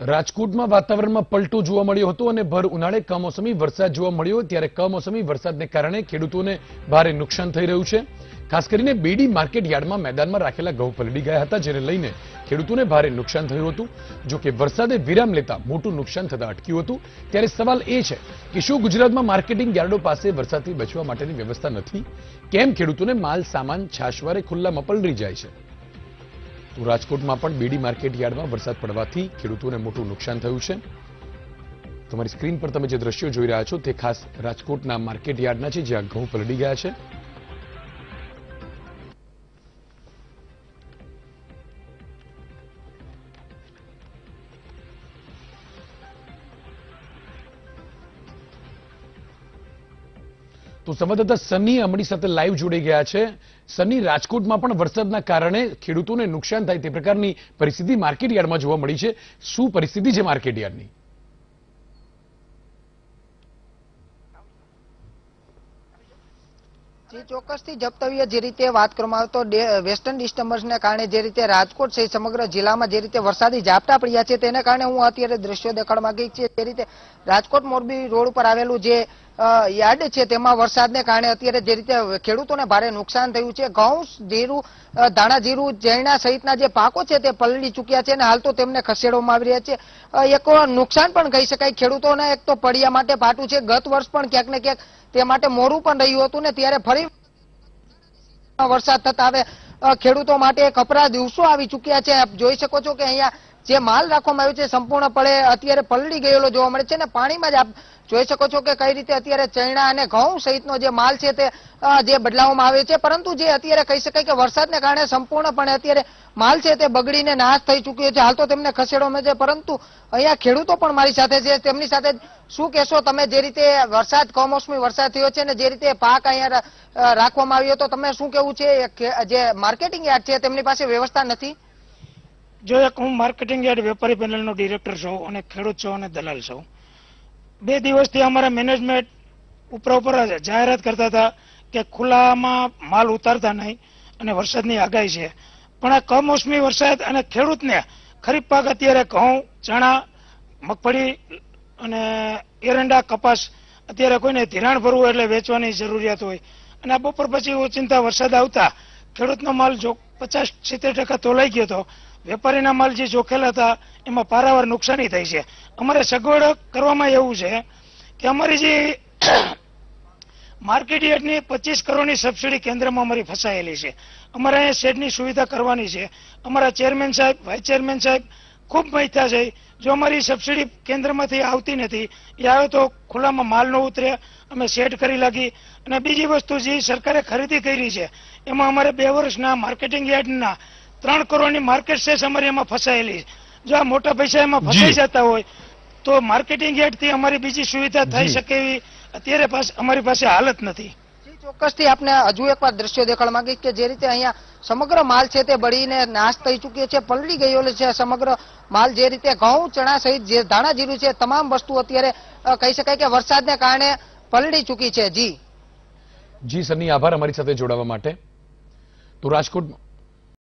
રાજકોટમાં વાતાવરણમાં પલટો જોવા મળ્યો હતો અને ભર ઉનાળે કમોસમી વરસાદ જોવા મળ્યો ત્યારે કમોસમી વરસાદને કારણે ખેડૂતોને ભારે નુકસાન થઈ રહ્યું છે. ખાસ કરીને બેડી માર્કેટ યાર્ડમાં મેદાનમાં રાખેલા ઘઉં પલડી ગયા હતા, જેને લઈને ખેડૂતોને ભારે નુકસાન થયું હતું. જો કે વરસાદે વિરામ લેતા મોટું નુકસાન થતા અટક્યું હતું. ત્યારે સવાલ એ છે કે શું ગુજરાતમાં માર્કેટિંગ યાર્ડો પાસે વરસાદથી બચવા માટેની વ્યવસ્થા નથી? કેમ ખેડૂતોને માલ, સામાન છાશવારે ખુલ્લામાં પલળી જાય છે? તો રાજકોટમાં પણ બેડી માર્કેટ યાર્ડમાં વરસાદ પડવાથી ખેડૂતોને મોટું નુકસાન થયું છે. તમારી સ્ક્રીન પર તમે જે દ્રશ્યો જોઈ રહ્યા છો તે ખાસ રાજકોટના માર્કેટ યાર્ડના છે, જ્યાં ઘઉં પલળી ગયા છે. તો સંવાદદાતા સની અમારી સાથે લાઈવ જોડાઈ ગયા છે. સની, રાજકોટમાં પણ વરસાદના કારણે ખેડૂતોને નુકસાન થાય તે પ્રકારની પરિસ્થિતિ માર્કેટયાર્ડમાં જોવા મળી છે. શું પરિસ્થિતિ છે માર્કેટયાર્ડની ચોક્કસથી જપ્તવ્ય જે રીતે વાત કરવામાં આવે તો વેસ્ટર્ન ડિસ્ટર્બન્સને કારણે જે રીતે રાજકોટ છે સમગ્ર જિલ્લામાં જે રીતે વરસાદી ઝાપટા પડ્યા છે, તેને કારણે હું અત્યારે દ્રશ્યો દેખાડવા માંગી છે. જે રીતે રાજકોટ મોરબી રોડ ઉપર આવેલું જે યાર્ડ છે તેમાં વરસાદને કારણે અત્યારે જે રીતે ખેડૂતોને ભારે નુકસાન થયું છે, ઘઉં, જીરું ધાણા જીરું જૈણા સહિતના જે પાકો છે તે પલળી ચૂક્યા છે અને હાલ તો તેમને ખસેડવામાં આવી રહ્યા છે. એક નુકસાન પણ કહી શકાય ખેડૂતોને, એક તો પડ્યા માટે પાટું છે, ગત વર્ષ પણ ક્યાંક ને ક્યાંક તે માટે મોરું પણ રહ્યું હતું ને ત્યારે ફરી વરસાદ થતા હવે ખેડૂતો માટે એક અપરા દિવસો આવી ચૂક્યા છે. આપ જોઈ શકો છો કે અહીંયા જે માલ રાખવામાં આવ્યો છે સંપૂર્ણપણે અત્યારે પલળી ગયેલો જોવા મળે છે અને પાણીમાં જ આપ જોઈ શકો છો કે કઈ રીતે અત્યારે ચૈણા અને ઘઉં સહિતનો જે માલ છે તે જે બદલાવવામાં આવ્યો છે. પરંતુ જે અત્યારે કહી શકાય કે વરસાદને કારણે સંપૂર્ણપણે અત્યારે માલ છે તે બગડીને નાશ થઈ ચૂક્યો છે. હાલ તો તેમને ખસેડવામાં છે. પરંતુ અહીંયા ખેડૂતો પણ મારી સાથે છે. તેમની સાથે શું કહેશો? તમે જે રીતે વરસાદ, કમોસમી વરસાદ થયો છે અને જે રીતે પાક અહીંયા રાખવામાં આવ્યો, તો તમે શું કેવું છે? જે માર્કેટિંગ યાર્ડ છે, તેમની પાસે વ્યવસ્થા નથી? જો એક હું માર્કેટિંગ યાર્ડ વેપારી પેનલનો ડિરેક્ટર છું અને ખેડૂત છું અને દલાલ છું, બે દિવસથી અમારા મેનેજમેન્ટ ઉપર ઉપર જાહેરાત કરતા હતા કે ખુલ્લામાં માલ ઉતારતા નહીં અને વરસાદની આગાહી છે. પણ આ કમોસમી વરસાદ અને ખેડૂતને ખરીફ પાક અત્યારે ઘઉં, ચણા, મગફળી અને એરંડા, કપાસ અત્યારે કોઈને ધિરાણ ભરવું એટલે વેચવાની જરૂરિયાત હોય. અને આ બપોર પછી ઓચિંતા વરસાદ આવતા ખેડૂતનો માલ જો પચાસ સિત્તેર ટકા તોલાઈ ગયો હતો વેપારીના માલ જે જોખેલા હતા, એમાં પારાવાર નુકસાની થઈ છે. અમારે સગવડ કરવામાં એવું છે કે અમારી જે માર્કેટ યાર્ડની પચીસ કરોડની સબસિડી કેન્દ્રમાં અમારી ફસાયેલી છે. અમારે અહીંયા શેડની સુવિધા કરવાની છે. અમારા ચેરમેન સાહેબ, વાઇસ ચેરમેન સાહેબ ખૂબ મહેતા છે. જો અમારી સબસિડી કેન્દ્રમાંથી આવતી નથી, એ આવે તો ખુલ્લામાં માલ ન ઉતરે, અમે શેડ કરી લાગી. અને બીજી વસ્તુ જે સરકારે ખરીદી કરી છે, એમાં અમારે બે વર્ષના માર્કેટિંગ યાર્ડના ત્રણ કરોડની માર્કેટ છે અમારી એમાં ફસાયેલી જો આ મોટા પૈસા એમાં ફસાઈ જતા હોય તો માર્કેટિંગ યાર્ડથી અમારી બીજી સુવિધા થઈ શકે એવી અત્યારે પાસે અમારી પાસે હાલત નથી. ચોક્કસથી આપને હજુ એકવાર દ્રશ્યો દેખાડવા માંગીશ કે જે રીતે અહીંયા સમગ્ર માલ છે તે બળીને નાશ થઈ ચૂક્યો છે પલળી ગયેલો છે સમગ્ર માલ જે રીતે ઘઉં ચણા સહિત જે ધાણા જીરું છે તમામ વસ્તુ અત્યારે કહી શકાય કે વરસાદને કારણે પલળી ચૂકી છે. જી. જી સની આભાર અમારી સાથે જોડાવા માટે. તો રાજકોટ